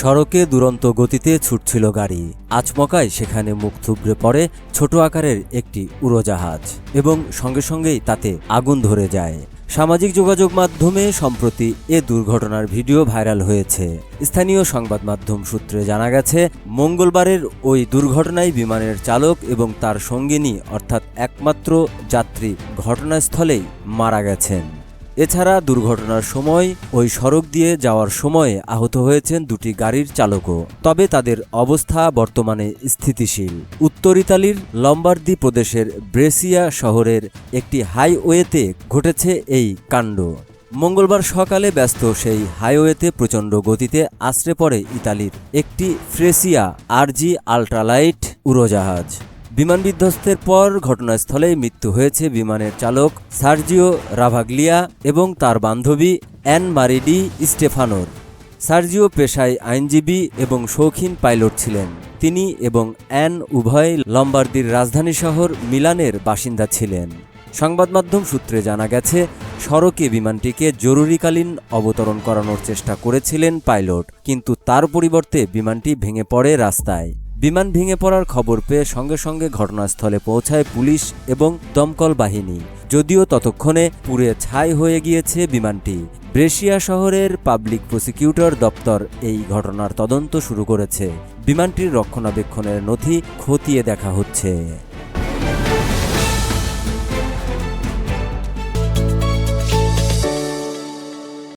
সড়কে দুরন্ত গতিতে ছুটছিল গাড়ি। আচমকায় সেখানে মুখ থুবড়ে পড়ে ছোট আকারের একটি উড়োজাহাজ এবং সঙ্গে সঙ্গেই তাতে আগুন ধরে যায়। সামাজিক যোগাযোগ মাধ্যমে সম্প্রতি এ দুর্ঘটনার ভিডিও ভাইরাল হয়েছে। স্থানীয় সংবাদ মাধ্যম সূত্রে জানা গেছে, মঙ্গলবারের ওই দুর্ঘটনায় বিমানের চালক এবং তার সঙ্গিনী অর্থাৎ একমাত্র যাত্রী ঘটনাস্থলেই মারা গেছেন। এছাড়া দুর্ঘটনার সময় ওই সড়ক দিয়ে যাওয়ার সময়ে আহত হয়েছেন দুটি গাড়ির চালকও। তবে তাদের অবস্থা বর্তমানে স্থিতিশীল। উত্তর ইতালির লম্বার্দি প্রদেশের ব্রেসিয়া শহরের একটি হাইওয়েতে ঘটেছে এই কাণ্ড। মঙ্গলবার সকালে ব্যস্ত সেই হাইওয়েতে প্রচণ্ড গতিতে আশ্রে পড়ে ইতালির একটি ফ্রেসিয়া আরজি আল্ট্রালাইট উড়োজাহাজ। বিমান বিধ্বস্তের পর ঘটনাস্থলেই মৃত্যু হয়েছে বিমানের চালক সার্জিও রাভাগলিয়া এবং তার বান্ধবী অ্যান মারিডি স্টেফানোর। সার্জিও পেশায় আইনজীবী এবং শৌখিন পাইলট ছিলেন। তিনি এবং অ্যান উভয় লম্বার্দির রাজধানী শহর মিলানের বাসিন্দা ছিলেন। সংবাদ মাধ্যম সূত্রে জানা গেছে, সড়কে বিমানটিকে জরুরিকালীন অবতরণ করানোর চেষ্টা করেছিলেন পাইলট, কিন্তু তার পরিবর্তে বিমানটি ভেঙে পড়ে রাস্তায়। বিমান ভেঙে পড়ার খবর পেয়ে সঙ্গে সঙ্গে ঘটনাস্থলে পৌঁছায় পুলিশ এবং দমকল বাহিনী। যদিও ততক্ষণে পুড়ে ছাই হয়ে গিয়েছে বিমানটি। ব্রেশিয়া শহরের পাবলিক প্রসিকিউটর দপ্তর এই ঘটনার তদন্ত শুরু করেছে। বিমানটির রক্ষণাবেক্ষণের নথি খতিয়ে দেখা হচ্ছে।